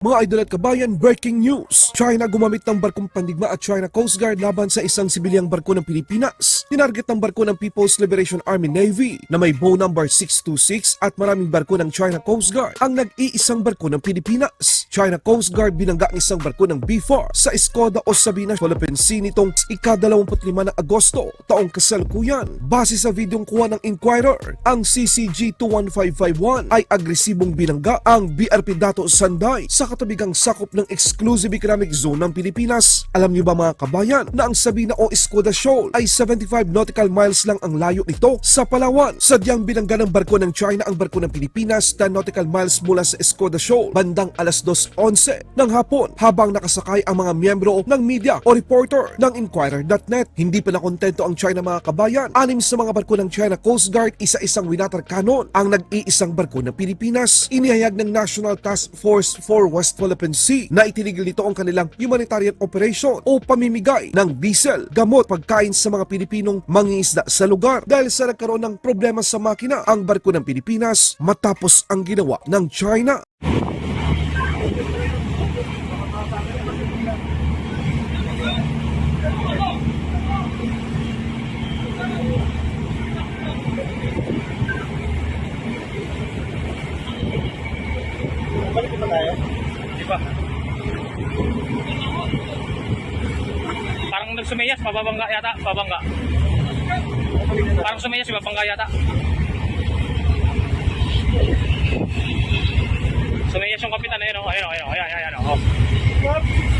Mga idol at kabayan, breaking news! China gumamit ng barkong pandigma at China Coast Guard laban sa isang sibilyang barko ng Pilipinas. Tinarget ng barko ng People's Liberation Army Navy na may bow number 626 at maraming barko ng China Coast Guard ang nag-iisang barko ng Pilipinas. China Coast Guard binangga ang isang barko ng B4 sa Escoda o Sabina, Philippine Sea nitong ika-25 ng Agosto taong kasalukuyan. Base sa videong kuha ng Inquirer, ang CCG-21551 ay agresibong binangga ang BRP Dato Sanday sa katabigang sakop ng Exclusive Economic Zone ng Pilipinas. Alam niyo ba mga kabayan na ang Sabina o Escoda Shoal ay 75 nautical miles lang ang layo nito sa Palawan. Sadyang binangga ng barko ng China ang barko ng Pilipinas 10 nautical miles mula sa Escoda Shoal bandang alas 2.11 ng hapon habang nakasakay ang mga miyembro ng media o reporter ng Inquirer.net. Hindi pa nakontento ang China mga kabayan. Anim sa mga barko ng China Coast Guard isa-isang winatar kanon ang nag-iisang barko ng Pilipinas. Inihayag ng National Task Force for West Philippine Sea na itinigil nito ang kanilang humanitarian operation o pamimigay ng diesel, gamot, pagkain sa mga Pilipinong mangingisda sa lugar dahil sa nagkaroon ng problema sa makina ang barko ng Pilipinas matapos ang ginawa ng China. Nagsumiyas, pababangga yata, pabangga. Parang sumiyas, pabangga yata. Sumiyas yung kapitan, ayun, oh, ayun, oh, ayun, oh, ayun, ayun, ayun, oh.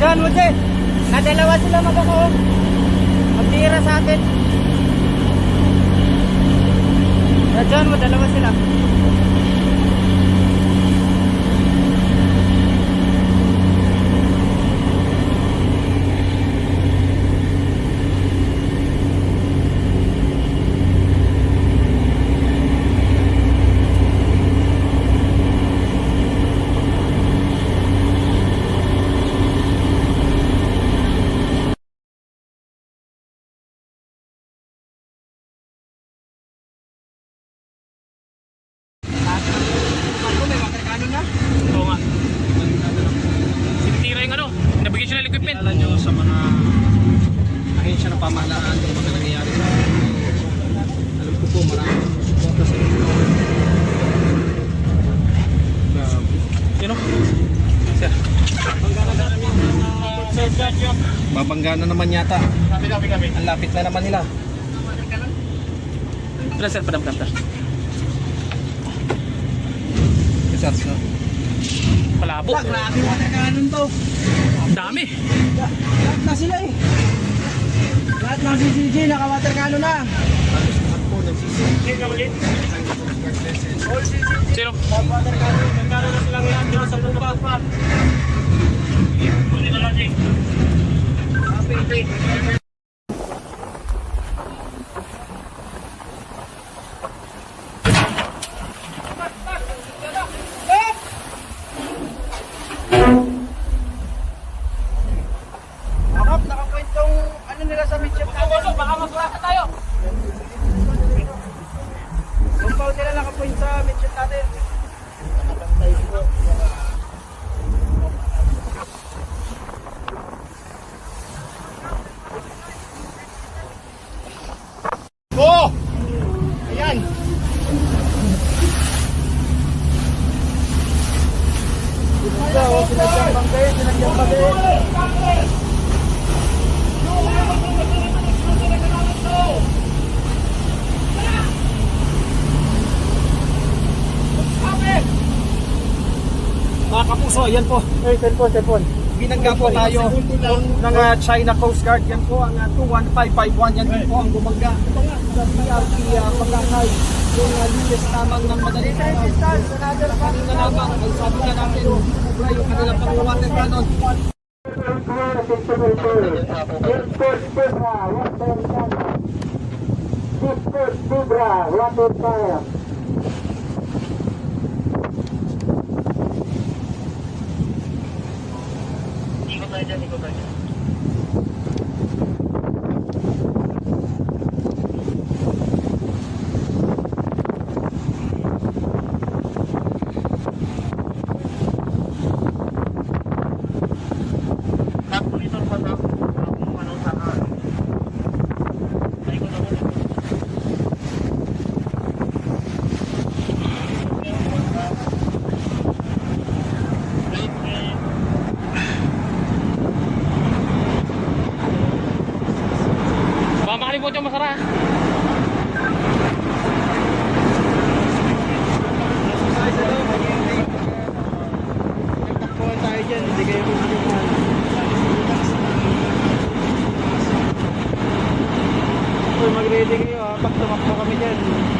John, Jose. Nadalawa sila magkako. Magtira sa atin. John, madalawa sila. Ahensya ng pamahalaan yung mga nangyayari sa alam ko po maraming suporta sa inyo. Yun o. Sir. Babangga na naman yata. Lapit, lapit, lapit. Ang lapit na naman nila. Padam, sir, padam, padam, padam. charge no? Palabo. Wala, grabe water cannon to. Ang dami. Lahat na sila eh. Lahat ng CCG, naka-water cannon na. Sino? Water cannon, nagkaroon na silang lahat dito sa lupa. Akap, Mga kapuso, yan po. Ay, cellphone, cellphone. Binangga po tayo ng uh, China Coast Guard. Yan po ang uh, 21551. Yan po ang bumangga sa PRP uh, pagkakay. Yung uh, linis lamang ng madali. Kanina lamang ay sabi nga natin, sobra yung kanilang pang-water cannon. Water fire. Thank you.